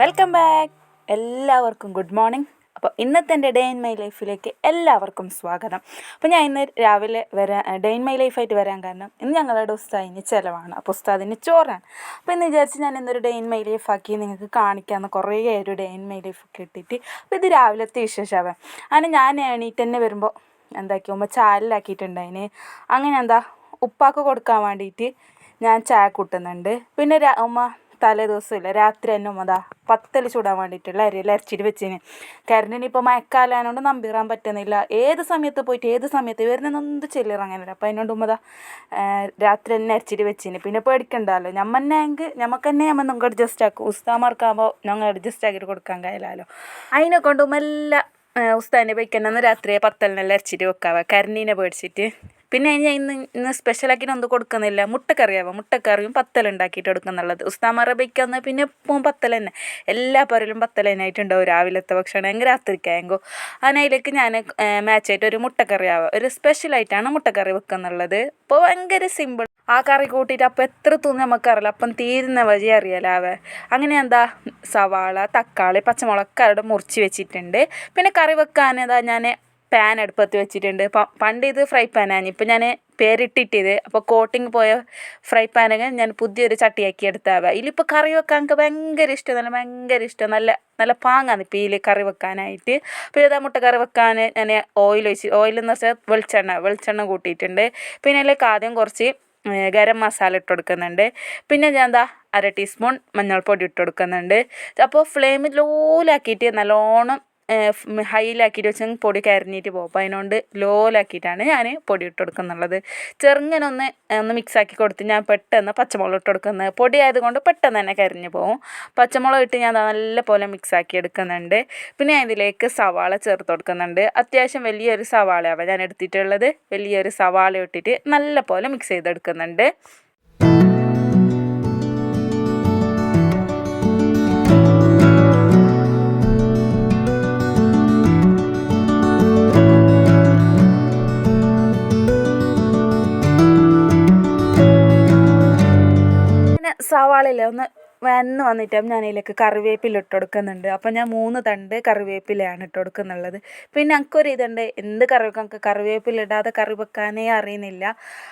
Welcome back എല്ലാവർക്കും good morning അപ്പോൾ ഇന്നത്തെ എന്റെ ഡേ ഇൻ മൈ ലൈഫിലേക്ക് എല്ലാവർക്കും സ്വാഗതം. അപ്പോൾ ഞാൻ ഇന്ന് രാവിലെ വരാൻ ഡേ ഇൻ മൈ ലൈഫായിട്ട് വരാൻ കാരണം ഇന്ന് ഞങ്ങളുടെ ഉസ്താദിന് ചിലവാണ്. അപ്പോൾ ഉസ്താദിന് ചോറാണ്. അപ്പോൾ ഇന്ന് വിചാരിച്ച് ഞാൻ ഇന്നൊരു ഡേ ഇൻ മൈ ലൈഫ് ആക്കി നിങ്ങൾക്ക് കാണിക്കാമെന്ന് കുറേ ഒരു ഡേ ഇൻ മൈ ലൈഫ് ഒക്കെ ഇട്ടിട്ട്. അപ്പോൾ ഇത് രാവിലത്തെ വിശേഷമാവാം അങ്ങനെ ഞാൻ എണീറ്റ് തന്നെ വരുമ്പോൾ എന്താക്കി ഉമ്മ ചാലിലാക്കിയിട്ടുണ്ടായിന്. അങ്ങനെ എന്താ ഉപ്പാക്ക് കൊടുക്കാൻ വേണ്ടിയിട്ട് ഞാൻ ചായ കൂട്ടുന്നുണ്ട്. പിന്നെ ഉമ്മ തലേ ദിവസമില്ല രാത്രി തന്നെ ഉമ്മതാ പത്തൽ ചൂടാൻ വേണ്ടിയിട്ടുള്ള അരിയിൽ അരച്ചിട്ട് വെച്ചിന്. കരണ്ടിന് ഇപ്പോൾ മഴക്കാലായതുകൊണ്ട് നമ്പിറാൻ പറ്റുന്നില്ല. ഏത് സമയത്ത് പോയിട്ട് ഏത് സമയത്ത് വരുന്നൊന്നും ചെല്ലിറങ്ങാനില്ല അപ്പോൾ അതിനോണ്ട് ഉമ്മതാ രാത്രി തന്നെ അരച്ചിട്ട് വെച്ചിന്. പിന്നെ പേടിക്കണ്ടല്ലോ ഞമ്മന്നെങ്കിൽ ഞമ്മക്ക് തന്നെ ഞമ്മ നിങ്ങൾക്ക് അഡ്ജസ്റ്റ് ആക്കും. ഉസ്താമാർക്കാകുമ്പോൾ ഞങ്ങൾ അഡ്ജസ്റ്റ് ആക്കിയിട്ട് കൊടുക്കാൻ കഴിയില്ലല്ലോ അതിനെ കൊണ്ട് ഉമ്മ എല്ലാം ഉസ്താദിന്റെ ബൈക്കന്നെ രാത്രി പത്തലിനെല്ലാം അരച്ചിട്ട് വെക്കാവ. കരണീനെ പേടിച്ചിട്ട്. പിന്നെ ഞാൻ ഇന്ന് ഇന്ന് സ്പെഷ്യലാക്കിയിട്ട് ഒന്നും കൊടുക്കുന്നില്ല. മുട്ടക്കറിയാവാം? മുട്ടക്കറിയും പത്തലുണ്ടാക്കിയിട്ട് കൊടുക്കുന്നുള്ളത് ഉസ്താമാറ ബൈക്കന്ന് പിന്നെ എപ്പോഴും പത്തൽ തന്നെ. എല്ലാ പരലും പത്തൽ തന്നെ ആയിട്ടുണ്ടാവും രാവിലത്തെ ഭക്ഷണം. എങ്കിൽ രാത്രിക്കായെങ്കോ. അതിനതിലേക്ക് ഞാൻ മാച്ചായിട്ട് ഒരു മുട്ടക്കറി ആവാം ഒരു സ്പെഷ്യലായിട്ടാണ് മുട്ടക്കറി വെക്കുന്നുള്ളത് അപ്പോൾ ഭയങ്കര സിമ്പിൾ ആ കറി കൂട്ടിയിട്ട് അപ്പം എത്ര തൂന്ന് നമുക്കറിയില്ല. അപ്പം തീരുന്ന വഴി അറിയാലാവേ അങ്ങനെ എന്താ? സവാള തക്കാളി പച്ചമുളക് അവിടെ മുറിച്ച് വെച്ചിട്ടുണ്ട്. പിന്നെ കറി വെക്കാൻ എന്താ ഞാൻ പാൻ അടുപ്പത്ത് വെച്ചിട്ടുണ്ട്. പണ്ട് ഇത് ഫ്രൈ പാനാണ് ഇപ്പം ഞാൻ പേരിട്ടിട്ടിത്. അപ്പോൾ കോട്ടിങ് പോയ ഫ്രൈ പാനൊക്കെ ഞാൻ പുതിയൊരു ചട്ടിയാക്കി എടുത്താവുക ഇതിലിപ്പോൾ കറി വെക്കാൻ എനിക്ക് ഭയങ്കര ഇഷ്ടം. നല്ല ഭയങ്കര ഇഷ്ടം. നല്ല നല്ല പാങ്ങാണ് ഇപ്പോൾ ഇതിൽ കറി വെക്കാനായിട്ട്. അപ്പോൾ ഇതാ മുട്ട കറി വെക്കാൻ? ഞാൻ ഓയിൽ ഒഴിച്ച് ഓയിൽ എന്ന് വെച്ചാൽ വെളിച്ചെണ്ണ വെളിച്ചെണ്ണ കൂട്ടിയിട്ടുണ്ട്. പിന്നെ അതിലേക്ക് ആദ്യം കുറച്ച് ഗരം മസാല ഇട്ട് കൊടുക്കുന്നുണ്ട്. പിന്നെ ഞാൻ എന്താ അര ടീസ്പൂൺ മഞ്ഞൾപ്പൊടി ഇട്ട് കൊടുക്കുന്നുണ്ട്. അപ്പോൾ ഫ്ലെയിമിൽ ലോലാക്കിയിട്ട് നല്ലോണം ഹൈയിലാക്കിയിട്ട് വെച്ചാൽ പൊടി കരിഞ്ഞിട്ട് പോകും. അപ്പോൾ അതിനോണ്ട് ലോയിലാക്കിയിട്ടാണ് ഞാൻ പൊടി ഇട്ട് കൊടുക്കുന്നുള്ളത് ചെറുങ്ങനെ ഒന്ന് ഒന്ന് മിക്സാക്കി കൊടുത്ത് ഞാൻ പെട്ടെന്ന് പച്ചമുളക് ഇട്ട് കൊടുക്കുന്നത്. പൊടി ആയതുകൊണ്ട് പെട്ടെന്ന് തന്നെ കരിഞ്ഞു പോകും. പച്ചമുളക് ഇട്ട് ഞാൻ നല്ല പോലെ മിക്സാക്കി എടുക്കുന്നുണ്ട്. പിന്നെ അതിലേക്ക് സവാള ചേർത്ത് കൊടുക്കുന്നുണ്ട്. അത്യാവശ്യം വലിയൊരു സവാളയാണ് ഞാൻ എടുത്തിട്ടുള്ളത്. വലിയൊരു സവാള ഇട്ടിട്ട് നല്ല പോലെ മിക്സ് ചെയ്തെടുക്കുന്നുണ്ട്. സവാളയില്ലേ ഒന്ന് വന്ന് വന്നിട്ട് ഞാൻ അതിലേക്ക് കറിവേപ്പില ഇട്ട് കൊടുക്കുന്നുണ്ട്. അപ്പോൾ ഞാൻ മൂന്ന് തണ്ട് കറിവേപ്പിലയാണ് ഇട്ട് കൊടുക്കുന്നുള്ളത്. പിന്നെ എനിക്കൊരു ഇതുണ്ട്. എന്ത് കറി വെക്കാം? കറിവേപ്പില ഇടാതെ കറി വെക്കാനേ അറിയുന്നില്ല.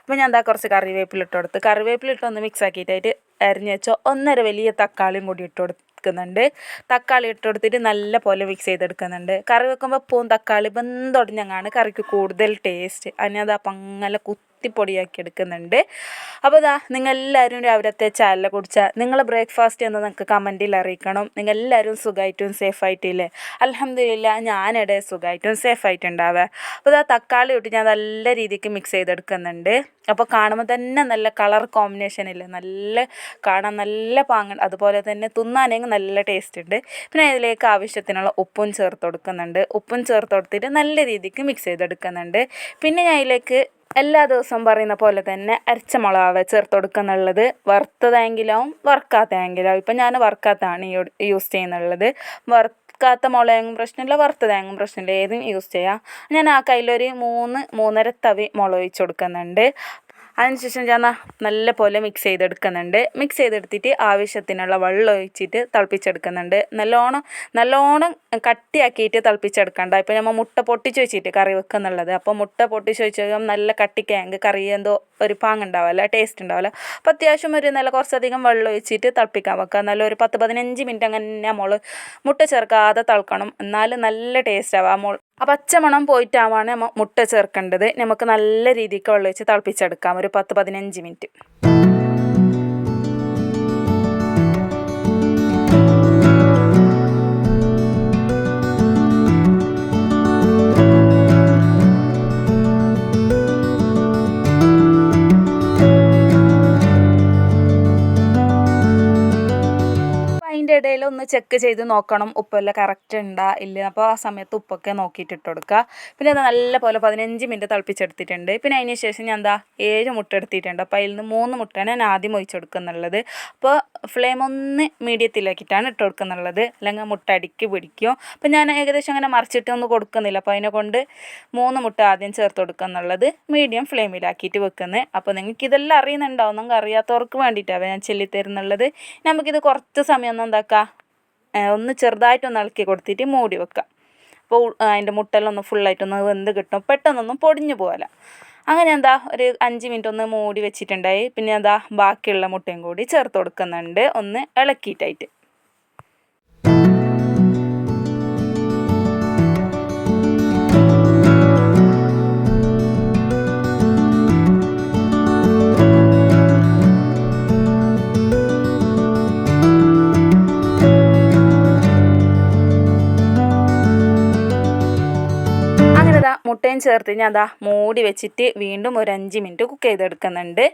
അപ്പോൾ ഞാൻ എന്താ കുറച്ച് കറിവേപ്പില ഇട്ട് കൊടുത്ത് കറിവേപ്പില ഇട്ട് ഒന്ന് മിക്സ് ആക്കിയിട്ടായിട്ട് അരിഞ്ഞ് വെച്ചോ. ഒന്നര വലിയ തക്കാളിയും കൂടി ഇട്ട് കൊടുത്ത് എടുക്കുന്നുണ്ട് തക്കാളി ഇട്ട് കൊടുത്തിട്ട് നല്ല പോലെ മിക്സ് ചെയ്തെടുക്കുന്നുണ്ട്. കറി വെക്കുമ്പോൾ പൂവും തക്കാളി വെന്തൊടിഞ്ഞങ്ങാണ് കറിക്ക് കൂടുതൽ ടേസ്റ്റ് അതിനത് അപ്പം അങ്ങനെ കുത്തിപ്പൊടിയാക്കി എടുക്കുന്നുണ്ട്. അപ്പോൾ ഇതാ നിങ്ങൾ എല്ലാവരും രാവിലത്തെ ചാനലിനെ കുടിച്ചാൽ നിങ്ങൾ ബ്രേക്ക്ഫാസ്റ്റ് എന്ന് നിങ്ങൾക്ക് കമന്റിൽ അറിയിക്കണം. നിങ്ങൾ എല്ലാവരും സുഖമായിട്ടും സേഫായിട്ടില്ലേ? അലഹമില്ല ഞാനിടെ സുഖമായിട്ടും സേഫായിട്ടുണ്ടാവുക. അപ്പോൾ ഇതാ തക്കാളി ഇട്ട് ഞാൻ നല്ല രീതിക്ക് മിക്സ് ചെയ്തെടുക്കുന്നുണ്ട്. അപ്പോൾ കാണുമ്പോൾ തന്നെ നല്ല കളർ കോമ്പിനേഷൻ ഇല്ല? നല്ല കാണാൻ നല്ല പാങ്ങ അതുപോലെ തന്നെ തിന്നാനെങ്കിൽ നല്ല ടേസ്റ്റ് ഉണ്ട്. പിന്നെ അതിലേക്ക് ആവശ്യത്തിനുള്ള ഉപ്പും ചേർത്ത് കൊടുക്കുന്നുണ്ട്. ഉപ്പും ചേർത്ത് കൊടുത്തിട്ട് നല്ല രീതിക്ക് മിക്സ് ചെയ്തെടുക്കുന്നുണ്ട്. പിന്നെ ഞാൻ അതിലേക്ക് എല്ലാ ദിവസവും പറയുന്ന പോലെ തന്നെ അരച്ച മുളകാവ് ചേർത്ത് കൊടുക്കുന്നുള്ളത് വറുത്തതെങ്കിലാവും വറുക്കാത്തതെങ്കിലാവും ഇപ്പം ഞാൻ വറുക്കാത്തതാണ് യൂസ് ചെയ്യുന്നുള്ളത്. വറുക്കാത്ത മുളകും പ്രശ്നമില്ല വറുത്തതെങ്കിലും പ്രശ്നമില്ല. ഏതും യൂസ് ചെയ്യാം. ഞാൻ ആ കയ്യിലൊരു മൂന്ന് മൂന്നര തവി മുളക് ഒഴിച്ച് കൊടുക്കുന്നുണ്ട്. അതിനുശേഷം ഞാൻ നല്ല പോലെ മിക്സ് ചെയ്തെടുക്കുന്നുണ്ട്. മിക്സ് ചെയ്തെടുത്തിട്ട് ആവശ്യത്തിനുള്ള വെള്ളം ഒഴിച്ചിട്ട് തിളപ്പിച്ചെടുക്കുന്നുണ്ട്. നല്ലോണം നല്ലോണം കട്ടിയാക്കിയിട്ട് തിളപ്പിച്ചെടുക്കണ്ട. ഇപ്പോൾ നമ്മൾ മുട്ട പൊട്ടിച്ച് വെച്ചിട്ട് കറി വെക്കുന്നുള്ളത് അപ്പോൾ മുട്ട പൊട്ടിച്ച് വെച്ചാൽ നല്ല കട്ടിക്കായെങ്കിൽ കറി എന്തോ ഒരു പാങ്ങുണ്ടാവില്ല ടേസ്റ്റ് ഉണ്ടാവില്ല അപ്പോൾ അത്യാവശ്യം ഒരു നല്ല കുറച്ചധികം വെള്ളം ഒഴിച്ചിട്ട് തിളപ്പിക്കാൻ വെക്കുക. നല്ല ഒരു പത്ത് പതിനഞ്ച് മിനിറ്റ് അങ്ങനെ നമ്മൾ മുട്ട ചേർക്കാതെ തിളക്കണം. എന്നാലും നല്ല ടേസ്റ്റ് ആവാം. മോൾ ആ പച്ചമണം പോയിട്ടാവാണ് നമ്മൾ മുട്ട ചേർക്കേണ്ടത്. നമുക്ക് നല്ല രീതിക്ക് വെള്ളം ഒഴിച്ച് തിളപ്പിച്ചെടുക്കാം. ഒരു പത്ത് പതിനഞ്ച് മിനിറ്റ്. അതിന്റെ ഇടയിൽ ഒന്ന് ചെക്ക് ചെയ്ത് നോക്കണം ഉപ്പെല്ലാം കറക്റ്റ് ഉണ്ടാ ഇല്ല? അപ്പോൾ ആ സമയത്ത് ഉപ്പൊക്കെ നോക്കിയിട്ട് ഇട്ട് കൊടുക്കുക പിന്നെ അത് നല്ല പോലെ പതിനഞ്ച് മിനിറ്റ് തിളപ്പിച്ചെടുത്തിട്ടുണ്ട്. പിന്നെ അതിന് ശേഷം ഞാൻ എന്താ ഏഴ് മുട്ട എടുത്തിട്ടുണ്ട്. അപ്പോൾ അതിൽ നിന്ന് മൂന്ന് മുട്ടയാണ് ഞാൻ ആദ്യം ഒഴിച്ച് കൊടുക്കുന്നുള്ളത്. അപ്പോൾ ഫ്ലെയിം ഒന്ന് മീഡിയത്തിലാക്കിയിട്ടാണ് ഇട്ട് കൊടുക്കുന്നുള്ളത്. അല്ലെങ്കിൽ മുട്ട അടിക്ക് പിടിക്കും. അപ്പം ഞാൻ ഏകദേശം അങ്ങനെ മറിച്ചിട്ടൊന്നും കൊടുക്കുന്നില്ല. അപ്പോൾ അതിനെ കൊണ്ട് മൂന്ന് മുട്ട ആദ്യം ചേർത്ത് കൊടുക്കുന്നുള്ളത് മീഡിയം ഫ്ലെയിമിലാക്കിയിട്ട് വെക്കുന്നത് അപ്പോൾ നിങ്ങൾക്ക് ഇതെല്ലാം അറിയുന്നുണ്ടാവും. നിങ്ങൾക്ക് അറിയാത്തവർക്ക് വേണ്ടിയിട്ടാണ് ഞാൻ ചൊല്ലിത്തരുന്നുള്ളത്. നമുക്കിത് കുറച്ച് സമയം ഒന്ന് എന്താക്കുക ഒന്ന് ചെറുതായിട്ടൊന്ന് ഇളക്കി കൊടുത്തിട്ട് മൂടി വെക്കുക. അപ്പോൾ അതിന്റെ മുട്ടെല്ലാം ഫുള്ളായിട്ടൊന്ന് വെന്ത് കിട്ടും. പെട്ടെന്നൊന്നും പൊടിഞ്ഞു പോകല അങ്ങനെ എന്താ ഒരു അഞ്ച് മിനിറ്റ് ഒന്ന് മൂടി വെച്ചിട്ടുണ്ടായി. പിന്നെ എന്താ ബാക്കിയുള്ള മുട്ടയും കൂടി ചേർത്ത് കൊടുക്കുന്നുണ്ട്. ഒന്ന് ഇളക്കിയിട്ടായിട്ട്. ചേർത്ത് ഞാൻ അതാ മൂടി വെച്ചിട്ട് വീണ്ടും ഒരു അഞ്ച് മിനിറ്റ് കുക്ക് ചെയ്തെടുക്കുന്നുണ്ട്.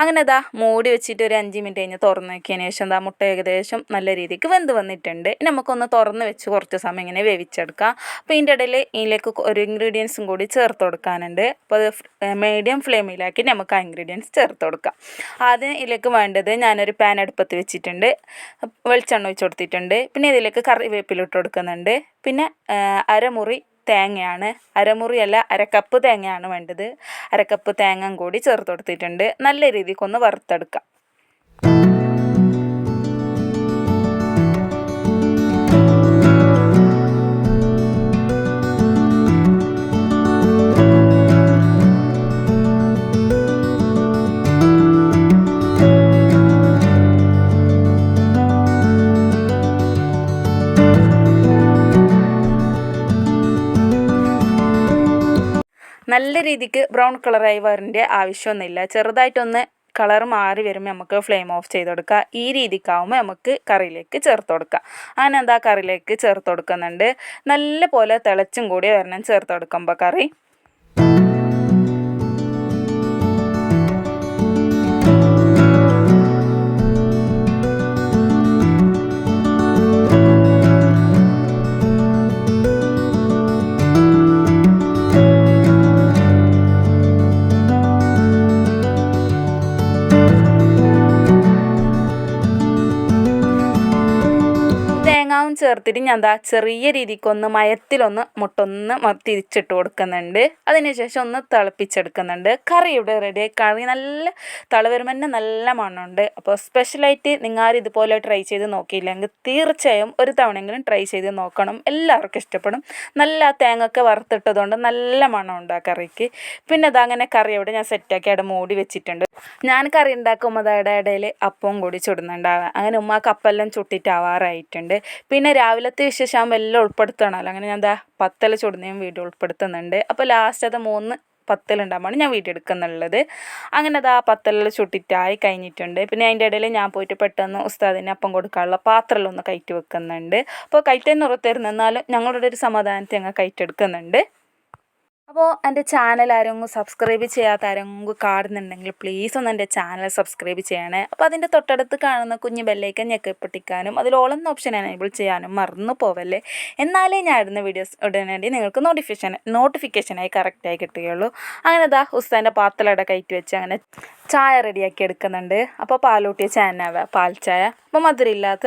അങ്ങനെ അതാ മൂടി വെച്ചിട്ട് ഒരു അഞ്ച് മിനിറ്റ് കഴിഞ്ഞ് തുറന്ന് നോക്കിയതിന് ശേഷം ദാ മുട്ട ഏകദേശം നല്ല രീതിക്ക് വെന്ത് വന്നിട്ടുണ്ട്. ഇനി നമുക്കൊന്ന് തുറന്ന് വെച്ച് കുറച്ച് സമയം ഇങ്ങനെ വേവിച്ചെടുക്കാം. അപ്പോൾ ഇതിന്റെ ഇടയിൽ ഇതിലേക്ക് ഒരു ഇൻഗ്രീഡിയൻസും കൂടി ചേർത്ത് കൊടുക്കാനുണ്ട്. അപ്പോൾ അത് മീഡിയം ഫ്ലെയിമിലാക്കി നമുക്ക് ആ ഇൻഗ്രീഡിയൻസ് ചേർത്ത് കൊടുക്കാം. ആദ്യം ഇതിലേക്ക് വേണ്ടത് ഞാനൊരു പാൻ അടുപ്പത്ത് വെച്ചിട്ടുണ്ട്. വെളിച്ചെണ്ണ ഒഴിച്ച് കൊടുത്തിട്ടുണ്ട്. പിന്നെ ഇതിലേക്ക് കറിവേപ്പിലിട്ട് കൊടുക്കുന്നുണ്ട്. പിന്നെ അരമുറി തേങ്ങയാണ്. അരമുറിയല്ല അരക്കപ്പ് തേങ്ങയാണ് വേണ്ടത്. അരക്കപ്പ് തേങ്ങ കൂടി ചേർത്ത് കൊടുത്തിട്ടുണ്ട്. നല്ല രീതിക്കൊന്ന് വറുത്തെടുക്കാം. നല്ല രീതിക്ക് ബ്രൗൺ കളറായി വരേണ്ട ആവശ്യമൊന്നുമില്ല. ചെറുതായിട്ടൊന്ന് കളർ മാറി വരുമ്പോൾ നമുക്ക് ഫ്ലെയിം ഓഫ് ചെയ്ത് കൊടുക്കുക ഈ രീതിക്കാവുമ്പോൾ നമുക്ക് കറിയിലേക്ക് ചേർത്ത് കൊടുക്കുക അങ്ങനെ എന്താ കറിയിലേക്ക് ചേർത്ത് കൊടുക്കുന്നുണ്ട്? നല്ല പോലെ തിളച്ചും കൂടി വരണം ചേർത്ത് കൊടുക്കുമ്പോൾ കറി. തേങ്ങാവും ചേർത്തിട്ട് ഞാൻ എന്താ ചെറിയ രീതിക്കൊന്ന് മയത്തിലൊന്ന് മുട്ടൊന്ന് തിരിച്ചിട്ട് കൊടുക്കുന്നുണ്ട്. അതിനുശേഷം ഒന്ന് തിളപ്പിച്ചെടുക്കുന്നുണ്ട്. കറി ഇവിടെ റെഡി കറി നല്ല തള നല്ല മണ്ണുണ്ട് അപ്പോൾ സ്പെഷ്യലായിട്ട് നിങ്ങൾ ഇതുപോലെ ട്രൈ ചെയ്ത് നോക്കിയില്ലെങ്കിൽ തീർച്ചയായും ഒരു തവണയെങ്കിലും ട്രൈ ചെയ്ത് നോക്കണം. എല്ലാവർക്കും ഇഷ്ടപ്പെടും. നല്ല തേങ്ങയൊക്കെ വറുത്തിട്ടതുകൊണ്ട് നല്ല മണമുണ്ട് ആ കറിക്ക്. പിന്നെ അതങ്ങനെ കറി അവിടെ ഞാൻ സെറ്റാക്കി അവിടെ മൂടി വെച്ചിട്ടുണ്ട്. ഞാൻ കറി ഉണ്ടാക്കുമ്പോൾ അതയുടെ ഇടയിൽ അപ്പവും കൂടി ചുടുന്നുണ്ടാവുക അങ്ങനെ ഉമ്മ കപ്പെല്ലാം ചുട്ടിട്ടാവാറായിട്ടുണ്ട് പിന്നെ രാവിലത്തെ വിശേഷമാകുമ്പോൾ എല്ലാം ഉൾപ്പെടുത്തണമല്ലോ അങ്ങനെ ഞാൻ എന്താ പത്തല ചുടുന്നതും വീഡിയോ ഉൾപ്പെടുത്തുന്നുണ്ട്. അപ്പോൾ ലാസ്റ്റ് അത് മൂന്ന് പത്തലുണ്ടാകുമ്പോൾ ഞാൻ വീഡിയോ എടുക്കുന്നുള്ളത്. അങ്ങനെ അത് ആ പത്തലിൽ ചുട്ടിട്ടായി കഴിഞ്ഞിട്ടുണ്ട്. പിന്നെ അതിന്റെ ഇടയിൽ ഞാൻ പോയിട്ട് പെട്ടെന്ന് ഉസ്താദിന് അപ്പം കൊടുക്കാനുള്ള പാത്രമെല്ലാം ഒന്ന് കയറ്റി വെക്കുന്നുണ്ട്. അപ്പോൾ കയറ്റാൻ ഉറത്തരുന്ന എന്നാലും ഞങ്ങളുടെ ഒരു സമാധാനത്തെ ഞങ്ങൾ കയറ്റെടുക്കുന്നുണ്ട് അപ്പോൾ എന്റെ ചാനൽ ആരെങ്കിലും സബ്സ്ക്രൈബ് ചെയ്യാത്ത ആരെങ്കിലും കാണുന്നുണ്ടെങ്കിൽ പ്ലീസ് ഒന്ന് എന്റെ ചാനൽ സബ്സ്ക്രൈബ് ചെയ്യണേ. അപ്പോൾ അതിന്റെ തൊട്ടടുത്ത് കാണുന്ന കുഞ്ഞ് ബെല്ലേക്കൻ ഞെക്കി പൊട്ടിക്കാനും അതിൽ ഓളം ഓപ്ഷൻ എനേബിൾ ചെയ്യാനും മറന്നു പോവല്ലേ. എന്നാലേ ഞാൻ ഇടുന്ന വീഡിയോസ് ഉടനടി നിങ്ങൾക്ക് നോട്ടിഫിക്കേഷൻ നോട്ടിഫിക്കേഷനായി കറക്റ്റായി കിട്ടുകയുള്ളൂ. അങ്ങനെ ദാ ഉസ്താന്റെ പാത്രയുടെ കയറ്റി വെച്ച് അങ്ങനെ ചായ റെഡിയാക്കി എടുക്കുന്നുണ്ട്. അപ്പോൾ പാലൂട്ടിയ ചായ പാൽ ചായ അപ്പോൾ മധുരമില്ലാത്ത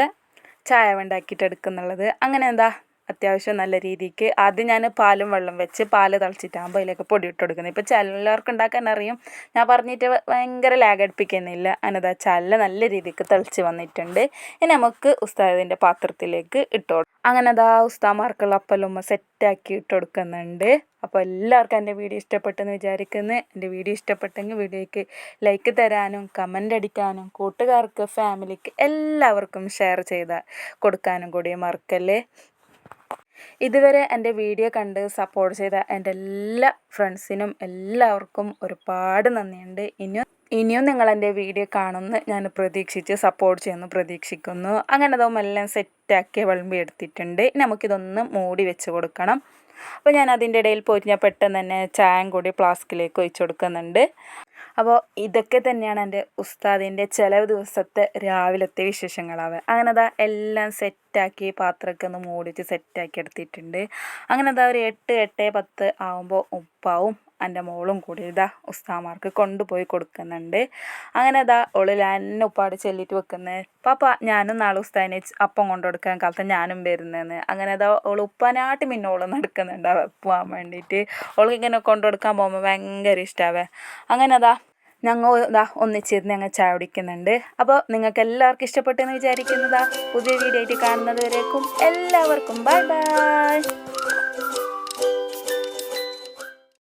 ചായ ഉണ്ടാക്കിയിട്ട് എടുക്കുന്നുള്ളത്. അങ്ങനെ എന്താ അത്യാവശ്യം നല്ല രീതിക്ക് ആദ്യം ഞാൻ പാലും വെള്ളം വെച്ച് പാൽ തിളച്ചിട്ടാകുമ്പോൾ അതിലേക്ക് പൊടി കൊടുക്കുന്നത് ഇപ്പോൾ ചിലർക്ക് ഉണ്ടാക്കാൻ അറിയും ഞാൻ പറഞ്ഞിട്ട് ഭയങ്കര ലാഗ് അടുപ്പിക്കുന്നില്ല. അതിനതാ ചല്ല നല്ല രീതിക്ക് തിളച്ച് വന്നിട്ടുണ്ട്. ഇനി നമുക്ക് ഉസ്താദിന്റെ പാത്രത്തിലേക്ക് ഇട്ട് അങ്ങനെ അതാ ഉസ്താമാർക്കുള്ള അപ്പലുമ്മ സെറ്റാക്കി ഇട്ട് കൊടുക്കുന്നുണ്ട് അപ്പോൾ എല്ലാവർക്കും എന്റെ വീഡിയോ ഇഷ്ടപ്പെട്ടെന്ന് വിചാരിക്കുന്നു. എന്റെ വീഡിയോ ഇഷ്ടപ്പെട്ടെങ്കിൽ വീഡിയോയ്ക്ക് ലൈക്ക് തരാനും കമന്റ് അടിക്കാനും കൂട്ടുകാർക്ക് ഫാമിലിക്ക് എല്ലാവർക്കും ഷെയർ ചെയ്ത് കൊടുക്കാനും കൂടി മറക്കല്ലേ? ഇതുവരെ എന്റെ വീഡിയോ കണ്ട് സപ്പോർട്ട് ചെയ്ത എന്റെ എല്ലാ ഫ്രണ്ട്സിനും എല്ലാവർക്കും ഒരുപാട് നന്ദിയുണ്ട്. ഇനിയും ഇനിയും നിങ്ങൾ എന്റെ വീഡിയോ കാണുമെന്ന് ഞാൻ പ്രതീക്ഷിച്ച് സപ്പോർട്ട് ചെയ്യുന്നു പ്രതീക്ഷിക്കുന്നു. അങ്ങനെ അതും എല്ലാം സെറ്റാക്കി വിളമ്പി എടുത്തിട്ടുണ്ട്. നമുക്കിതൊന്ന് മൂടി വെച്ച് കൊടുക്കണം. അപ്പോൾ ഞാൻ അതിന്റെ ഇടയിൽ പോയിട്ട് ഞാൻ പെട്ടെന്ന് തന്നെ ചായം കൂടി ഫ്ലാസ്കിലേക്ക് ഒഴിച്ചു കൊടുക്കുന്നുണ്ട്. അപ്പോൾ ഇതൊക്കെ തന്നെയാണ് എന്റെ ഉസ്താദിന്റെ ചില ദിവസത്തെ രാവിലത്തെ വിശേഷങ്ങളാവുക അങ്ങനെ അതാ എല്ലാം സെറ്റാക്കി പാത്രമൊക്കെ ഒന്ന് മൂടിച്ച് സെറ്റാക്കി എടുത്തിട്ടുണ്ട്. അങ്ങനെ അതാ ഒരു എട്ട് എട്ട് പത്ത് ആകുമ്പോൾ ഉപ്പാവും എന്റെ മോളും കൂടി ഇതാ ഉസ്താമാർക്ക് കൊണ്ടുപോയി കൊടുക്കുന്നുണ്ട്. അങ്ങനെ ഇതാ ഓൾ എന്നെ ഉപ്പാട് ചെല്ലിട്ട് വെക്കുന്നത് പാപ്പ ഞാനും നാളെ ഉസ്താനെ അപ്പം കൊണ്ടു കൊടുക്കാൻ കാലത്ത് ഞാനും വരുന്നതെന്ന് അങ്ങനെ അതാ ഓൾ ഉപ്പാനാട്ടി പിന്നെ ഓൾ നടക്കുന്നുണ്ട് പോകാൻ വേണ്ടിയിട്ട്. ഓൾക്ക് ഇങ്ങനെ കൊണ്ടു കൊടുക്കാൻ പോകുമ്പോൾ ഭയങ്കര ഇഷ്ടമാവേ അങ്ങനെ അതാ ഞങ്ങൾ ഇതാ ഒന്നിച്ചിരുന്ന് ഞങ്ങൾ ചായ കുടിക്കുന്നുണ്ട്. അപ്പോൾ നിങ്ങൾക്ക് എല്ലാവർക്കും ഇഷ്ടപ്പെട്ടെന്ന് വിചാരിക്കുന്നതാ പുതിയ വീഡിയോ ആയിട്ട് കാണുന്നത് വരേക്കും എല്ലാവർക്കും. Bye bye.